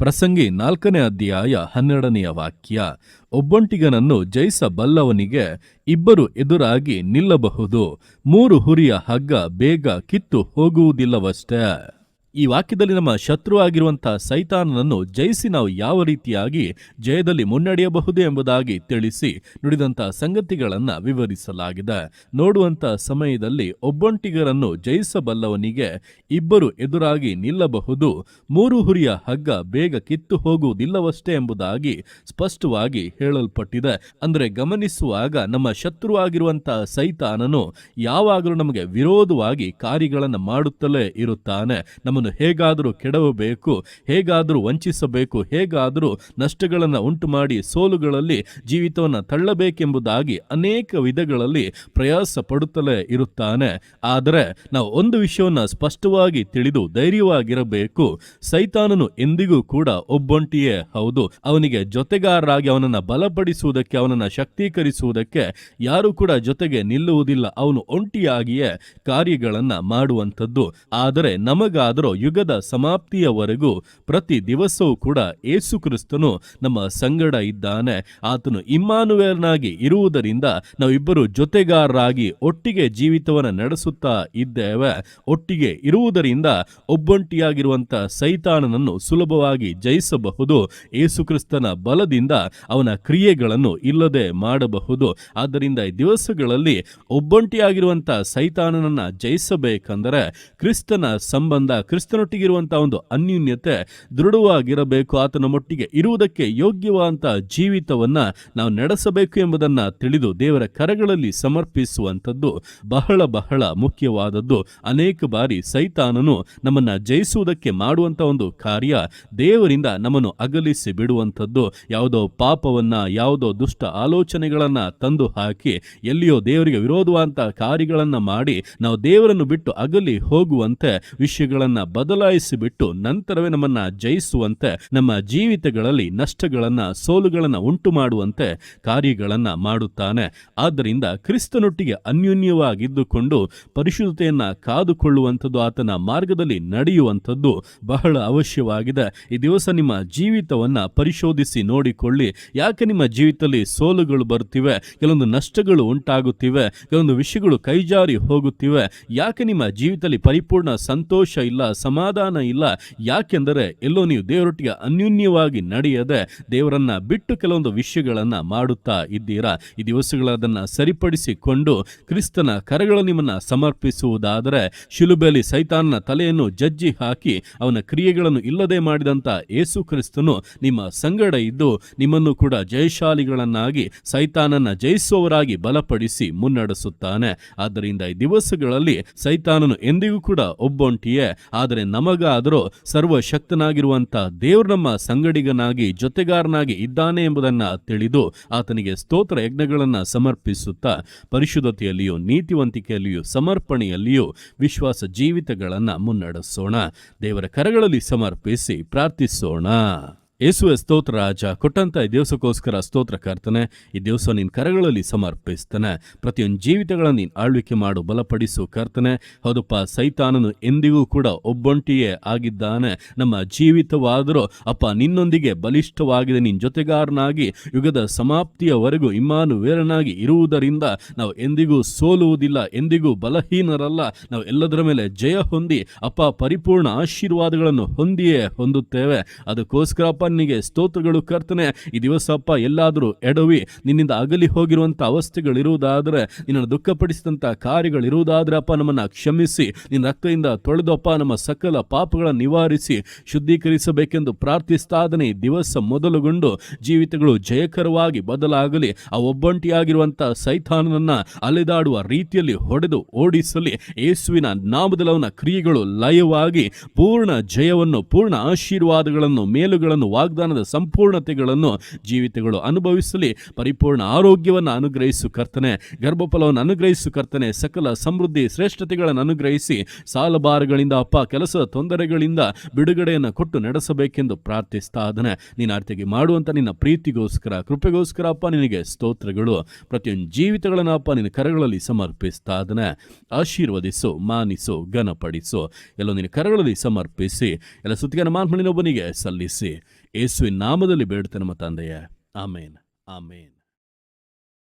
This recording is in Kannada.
ಪ್ರಸಂಗಿ ನಾಲ್ಕನೇ ಅಧ್ಯಾಯ ಹನ್ನೆರಡನೆಯ ವಾಕ್ಯ, ಒಬ್ಬೊಂಟಿಗನನ್ನು ಜಯಿಸಬಲ್ಲವನಿಗೆ ಇಬ್ಬರು ಎದುರಾಗಿ ನಿಲ್ಲಬಹುದು, ಮೂರು ಹುರಿಯ ಹಗ್ಗ ಬೇಗ ಕಿತ್ತು ಹೋಗುವುದಿಲ್ಲವಷ್ಟೇ. ಈ ವಾಕ್ಯದಲ್ಲಿ ನಮ್ಮ ಶತ್ರು ಆಗಿರುವಂತಹ ಸೈತಾನನನ್ನು ಜಯಿಸಿ ನಾವು ಯಾವ ರೀತಿಯಾಗಿ ಜಯದಲ್ಲಿ ಮುನ್ನಡೆಯಬಹುದು ಎಂಬುದಾಗಿ ತಿಳಿಸಿ ನುಡಿದಂತಹ ಸಂಗತಿಗಳನ್ನು ವಿವರಿಸಲಾಗಿದೆ. ನೋಡುವಂತ ಸಮಯದಲ್ಲಿ ಒಬ್ಬೊಂಟಿಗರನ್ನು ಜಯಿಸಬಲ್ಲವನಿಗೆ ಇಬ್ಬರು ಎದುರಾಗಿ ನಿಲ್ಲಬಹುದು. ಮೂರು ಹುರಿಯ ಹಗ್ಗ ಬೇಗ ಕಿತ್ತು ಹೋಗುವುದಿಲ್ಲವಷ್ಟೇ ಎಂಬುದಾಗಿ ಸ್ಪಷ್ಟವಾಗಿ ಹೇಳಲ್ಪಟ್ಟಿದೆ. ಅಂದರೆ ಗಮನಿಸುವಾಗ ನಮ್ಮ ಶತ್ರು ಸೈತಾನನು ಯಾವಾಗಲೂ ನಮಗೆ ವಿರೋಧವಾಗಿ ಕಾರ್ಯಗಳನ್ನು ಮಾಡುತ್ತಲೇ ಇರುತ್ತಾನೆ. ನಮ್ಮನ್ನು ಹೇಗಾದರೂ ಕೆಡವಬೇಕು, ಹೇಗಾದರೂ ವಂಚಿಸಬೇಕು, ಹೇಗಾದರೂ ನಷ್ಟಗಳನ್ನು ಉಂಟು ಮಾಡಿ ಸೋಲುಗಳಲ್ಲಿ ಜೀವಿತವನ್ನು ತಳ್ಳಬೇಕೆಂಬುದಾಗಿ ಅನೇಕ ವಿಧಗಳಲ್ಲಿ ಪ್ರಯಾಸ ಪಡುತ್ತಲೇ ಇರುತ್ತಾನೆ. ಆದರೆ ನಾವು ಒಂದು ವಿಷಯವನ್ನು ಸ್ಪಷ್ಟವಾಗಿ ತಿಳಿದು ಧೈರ್ಯವಾಗಿರಬೇಕು. ಸೈತಾನನು ಎಂದಿಗೂ ಕೂಡ ಒಬ್ಬೊಂಟಿಯೇ ಹೌದು. ಅವನಿಗೆ ಜೊತೆಗಾರರಾಗಿ ಅವನನ್ನು ಬಲಪಡಿಸುವುದಕ್ಕೆ, ಅವನನ್ನು ಶಕ್ತೀಕರಿಸುವುದಕ್ಕೆ ಯಾರು ಕೂಡ ಜೊತೆಗೆ ನಿಲ್ಲುವುದಿಲ್ಲ. ಅವನು ಒಂಟಿಯಾಗಿಯೇ ಕಾರ್ಯಗಳನ್ನು ಮಾಡುವಂಥದ್ದು. ಆದರೆ ನಮಗಾದರೂ ಯುಗದ ಸಮಾಪ್ತಿಯವರೆಗೂ ಪ್ರತಿ ದಿವಸವೂ ಕೂಡ ಏಸು ಕ್ರಿಸ್ತನು ನಮ್ಮ ಸಂಗಡ ಇದ್ದಾನೆ. ಆತನು ಇಮ್ಮಾನುವೇರ್ನಾಗಿ ಇರುವುದರಿಂದ ನಾವಿಬ್ಬರು ಜೊತೆಗಾರರಾಗಿ ಒಟ್ಟಿಗೆ ಜೀವಿತವನ್ನು ನಡೆಸುತ್ತಾ ಇದ್ದೇವೆ. ಒಟ್ಟಿಗೆ ಇರುವುದರಿಂದ ಒಬ್ಬೊಂಟಿಯಾಗಿರುವಂಥ ಸೈತಾನನನ್ನು ಸುಲಭವಾಗಿ ಜಯಿಸಬಹುದು. ಏಸುಕ್ರಿಸ್ತನ ಬಲದಿಂದ ಅವನ ಕ್ರಿಯೆಗಳನ್ನು ಇಲ್ಲದೆ ಮಾಡಬಹುದು. ಆದ್ದರಿಂದ ಈ ದಿವಸಗಳಲ್ಲಿ ಒಬ್ಬೊಂಟಿಯಾಗಿರುವಂಥ ಸೈತಾನನನ್ನು ಜಯಿಸಬೇಕೆಂದರೆ ಕ್ರಿಸ್ತನ ಸಂಬಂಧ ಕ್ರಿಸ್ತನೊಟ್ಟಿಗಿರುವಂಥ ಒಂದು ಅನ್ಯೂನ್ಯತೆ ದೃಢವಾಗಿರಬೇಕು, ಆತನ ಮೊಟ್ಟಿಗೆ ಇರುವುದಕ್ಕೆ ಯೋಗ್ಯವಾದಂಥ ಜೀವಿತವನ್ನ ನಾವು ನಡೆಸಬೇಕು ಎಂಬುದನ್ನ ತಿಳಿದು ದೇವರ ಕರಗಳಲ್ಲಿ ಸಮರ್ಪಿಸುವಂಥದ್ದು ಬಹಳ ಬಹಳ ಮುಖ್ಯವಾದದ್ದು. ಅನೇಕ ಬಾರಿ ಸೈತಾನನು ನಮ್ಮನ್ನ ಜಯಿಸುವುದಕ್ಕೆ ಮಾಡುವಂಥ ಒಂದು ಕಾರ್ಯ ದೇವರಿಂದ ನಮ್ಮನ್ನು ಅಗಲಿಸಿ ಬಿಡುವಂಥದ್ದು. ಯಾವುದೋ ಪಾಪವನ್ನ, ಯಾವುದೋ ದುಷ್ಟ ಆಲೋಚನೆಗಳನ್ನ ತಂದು ಹಾಕಿ ಎಲ್ಲಿಯೋ ದೇವರಿಗೆ ವಿರೋಧವಾದಂಥ ಕಾರ್ಯಗಳನ್ನ ಮಾಡಿ ನಾವು ದೇವರನ್ನು ಬಿಟ್ಟು ಅಗಲಿ ಹೋಗುವಂತೆ ವಿಷಯಗಳನ್ನ ಬದಲಾಯಿಸಿ ಬಿಟ್ಟು ನಂತರವೇ ನಮ್ಮನ್ನ ಜಯಿಸುವಂತೆ, ನಮ್ಮ ಜೀವಿತಗಳಲ್ಲಿ ನಷ್ಟಗಳನ್ನ, ಸೋಲುಗಳನ್ನ ಉಂಟು ಮಾಡುವಂತೆ ಕಾರ್ಯಗಳನ್ನ ಮಾಡುತ್ತಾನೆ. ಆದ್ದರಿಂದ ಕ್ರಿಸ್ತನೊಟ್ಟಿಗೆ ಅನ್ಯೋನ್ಯವಾಗಿದ್ದುಕೊಂಡು ಪರಿಶುದ್ಧತೆಯನ್ನು ಕಾದುಕೊಳ್ಳುವಂಥದ್ದು ಆತನ ಮಾರ್ಗದಲ್ಲಿ ನಡೆಯುವಂಥದ್ದು ಬಹಳ ಅವಶ್ಯವಾಗಿದೆ. ಈ ದಿವಸ ನಿಮ್ಮ ಜೀವಿತವನ್ನ ಪರಿಶೋಧಿಸಿ ನೋಡಿಕೊಳ್ಳಿ. ಯಾಕೆ ನಿಮ್ಮ ಜೀವಿತದಲ್ಲಿ ಸೋಲುಗಳು ಬರುತ್ತಿವೆ? ಕೆಲವೊಂದು ನಷ್ಟಗಳು ಉಂಟಾಗುತ್ತಿವೆ, ಕೆಲವೊಂದು ವಿಷಯಗಳು ಕೈಜಾರಿ ಹೋಗುತ್ತಿವೆ. ಯಾಕೆ ನಿಮ್ಮ ಜೀವಿತದಲ್ಲಿ ಪರಿಪೂರ್ಣ ಸಂತೋಷ ಇಲ್ಲ ಸಮಾಧಾನ ಇಲ್ಲ. ಯಾಕೆಂದರೆ ಎಲ್ಲೋ ನೀವು ದೇವರೊಟ್ಟಿಗೆ ಅನ್ಯೂನ್ಯವಾಗಿ ನಡೆಯದೆ ದೇವರನ್ನ ಬಿಟ್ಟು ಕೆಲವೊಂದು ವಿಷಯಗಳನ್ನು ಮಾಡುತ್ತಾ ಇದ್ದೀರಾ? ಈ ದಿವಸಗಳದನ್ನ ಸರಿಪಡಿಸಿಕೊಂಡು ಕ್ರಿಸ್ತನ ಕರೆಗಳು ನಿಮ್ಮನ್ನ ಸಮರ್ಪಿಸುವುದಾದರೆ ಶಿಲುಬೆಯಲ್ಲಿ ಸೈತಾನನ ತಲೆಯನ್ನು ಜಜ್ಜಿ ಹಾಕಿ ಅವನ ಕ್ರಿಯೆಗಳನ್ನು ಇಲ್ಲದೆ ಮಾಡಿದಂತ ಏಸು ಕ್ರಿಸ್ತನು ನಿಮ್ಮ ಸಂಗಡ ಇದ್ದು ನಿಮ್ಮನ್ನು ಕೂಡ ಜಯಶಾಲಿಗಳನ್ನಾಗಿ ಸೈತಾನನ ಜಯಿಸುವವರಾಗಿ ಬಲಪಡಿಸಿ ಮುನ್ನಡೆಸುತ್ತಾನೆ. ಆದ್ದರಿಂದ ಈ ದಿವಸಗಳಲ್ಲಿ ಸೈತಾನನು ಎಂದಿಗೂ ಕೂಡ ಒಬ್ಬೊಂಟಿಯೇ. ಆದರೆ ನಮಗಾದರೂ ಸರ್ವಶಕ್ತನಾಗಿರುವಂತ ದೇವರು ನಮ್ಮ ಸಂಗಡಿಗನಾಗಿ, ಜೊತೆಗಾರನಾಗಿ ಇದ್ದಾನೆ ಎಂಬುದನ್ನ ತಿಳಿದು ಆತನಿಗೆ ಸ್ತೋತ್ರ ಯಜ್ಞಗಳನ್ನು ಸಮರ್ಪಿಸುತ್ತಾ, ಪರಿಶುದ್ಧತೆಯಲ್ಲಿಯೂ, ನೀತಿವಂತಿಕೆಯಲ್ಲಿಯೂ, ಸಮರ್ಪಣೆಯಲ್ಲಿಯೂ ವಿಶ್ವಾಸ ಜೀವಿತಗಳನ್ನು ಮುನ್ನಡೆಸೋಣ. ದೇವರ ಕರಗಳಲ್ಲಿ ಸಮರ್ಪಿಸಿ ಪ್ರಾರ್ಥಿಸೋಣ. ಯೇಸುವೆ ಸ್ತೋತ್ರ ರಾಜ, ಕೊಟ್ಟಂತ ಈ ದಿವಸಕ್ಕೋಸ್ಕರ ಸ್ತೋತ್ರ ಕರ್ತನೆ, ಈ ದಿವಸ ನಿನ್ನ ಕರಗಳಲ್ಲಿ ಸಮರ್ಪಿಸ್ತಾನೆ. ಪ್ರತಿಯೊಂದು ಜೀವಿತಗಳನ್ನು ನೀನು ಆಳ್ವಿಕೆ ಮಾಡು, ಬಲಪಡಿಸು ಕರ್ತನೆ. ಹೌದಪ್ಪ, ಸೈತಾನನು ಎಂದಿಗೂ ಕೂಡ ಒಬ್ಬೊಂಟಿಯೇ ಆಗಿದ್ದಾನೆ. ನಮ್ಮ ಜೀವಿತವಾದರೂ, ಅಪ್ಪ, ನಿನ್ನೊಂದಿಗೆ ಬಲಿಷ್ಠವಾಗಿದೆ. ನಿನ್ನ ಜೊತೆಗಾರನಾಗಿ, ಯುಗದ ಸಮಾಪ್ತಿಯವರೆಗೂ ಇಮ್ಮಾನು ವೇರನಾಗಿ ಇರುವುದರಿಂದ ನಾವು ಎಂದಿಗೂ ಸೋಲುವುದಿಲ್ಲ, ಎಂದಿಗೂ ಬಲಹೀನರಲ್ಲ. ನಾವು ಎಲ್ಲದರ ಮೇಲೆ ಜಯ ಹೊಂದಿ, ಅಪ್ಪ, ಪರಿಪೂರ್ಣ ಆಶೀರ್ವಾದಗಳನ್ನು ಹೊಂದಿಯೇ ಹೊಂದುತ್ತೇವೆ. ಅದಕ್ಕೋಸ್ಕರ ನಿನಗೆ ಸ್ತೋತ್ರಗಳು ಕರ್ತನೆ. ಈ ದಿವಸಪ್ಪ ಎಲ್ಲಾದರೂ ಎಡವಿ, ನಿನ್ನಿಂದ ಅಗಲಿ ಹೋಗಿರುವಂಥ ಅವಸ್ಥೆಗಳಿರುವುದಾದರೆ, ನಿನ್ನನ್ನು ದುಃಖಪಡಿಸಿದಂಥ ಕಾರ್ಯಗಳಿರುವುದಾದರೆ ಅಪ್ಪ ನಮ್ಮನ್ನು ಕ್ಷಮಿಸಿ. ನಿನ್ನ ರಕ್ತದಿಂದ ತೊಳೆದಪ್ಪ ನಮ್ಮ ಸಕಲ ಪಾಪಗಳನ್ನು ನಿವಾರಿಸಿ, ಶುದ್ಧೀಕರಿಸಬೇಕೆಂದು ಪ್ರಾರ್ಥಿಸ್ತಾದನೆ ಈ ದಿವಸ ಮೊದಲುಗೊಂಡು. ಜೀವಿತಗಳು ಜಯಕರವಾಗಿ ಬದಲಾಗಲಿ. ಆ ಒಬ್ಬಂಟಿಯಾಗಿರುವಂಥ ಸೈತಾನನನ್ನ ಅಲೆದಾಡುವ ರೀತಿಯಲ್ಲಿ ಹೊಡೆದು ಓಡಿಸಲಿ. ಯೇಸುವಿನ ನಾಮದಲವನ ಕ್ರಿಯೆಗಳು ಲಯವಾಗಿ, ಪೂರ್ಣ ಜಯವನ್ನು, ಪೂರ್ಣ ಆಶೀರ್ವಾದಗಳನ್ನು, ಮೇಲುಗಳನ್ನು ವಾಗ್ದಾನದ ಸಂಪೂರ್ಣತೆಗಳನ್ನು ಜೀವಿತಗಳು ಅನುಭವಿಸಲಿ. ಪರಿಪೂರ್ಣ ಆರೋಗ್ಯವನ್ನು ಅನುಗ್ರಹಿಸು ಕರ್ತನೆ. ಗರ್ಭಫಲವನ್ನು ಅನುಗ್ರಹಿಸು ಕರ್ತನೆ. ಸಕಲ ಸಮೃದ್ಧಿ ಶ್ರೇಷ್ಠತೆಗಳನ್ನು ಅನುಗ್ರಹಿಸಿ ಸಾಲಭಾರಗಳಿಂದ ಅಪ್ಪ ಕೆಲಸದ ತೊಂದರೆಗಳಿಂದ ಬಿಡುಗಡೆಯನ್ನು ಕೊಟ್ಟು ನಡೆಸಬೇಕೆಂದು ಪ್ರಾರ್ಥಿಸ್ತಾ ಅದನ್ನು ನೀನು ಆರ್ತಿಗೆ ಮಾಡುವಂಥ ನಿನ್ನ ಪ್ರೀತಿಗೋಸ್ಕರ, ಕೃಪೆಗೋಸ್ಕರ ಅಪ್ಪ ನಿನಗೆ ಸ್ತೋತ್ರಗಳು. ಪ್ರತಿಯೊಂದು ಜೀವಿತಗಳನ್ನು ಅಪ್ಪ ನಿನ್ನ ಕರಗಳಲ್ಲಿ ಸಮರ್ಪಿಸ್ತಾ ಅದನ್ನ ಆಶೀರ್ವದಿಸು, ಮಾನಿಸು, ಘನಪಡಿಸು. ಎಲ್ಲ ನಿನ್ನ ಕರಗಳಲ್ಲಿ ಸಮರ್ಪಿಸಿ. ಎಲ್ಲ ಸುತ್ತಿಗೆ ಮಾನ್ಮಣಿನೊಬ್ಬನಿಗೆ ಸಲ್ಲಿಸಿ. ಯೇಸುವಿನ ನಾಮದಲ್ಲಿ ಬೇಡ್ತೇನೆ ನಮ್ಮ ತಂದೆಯೇ ಆಮೇನ್ ಆಮೇನ್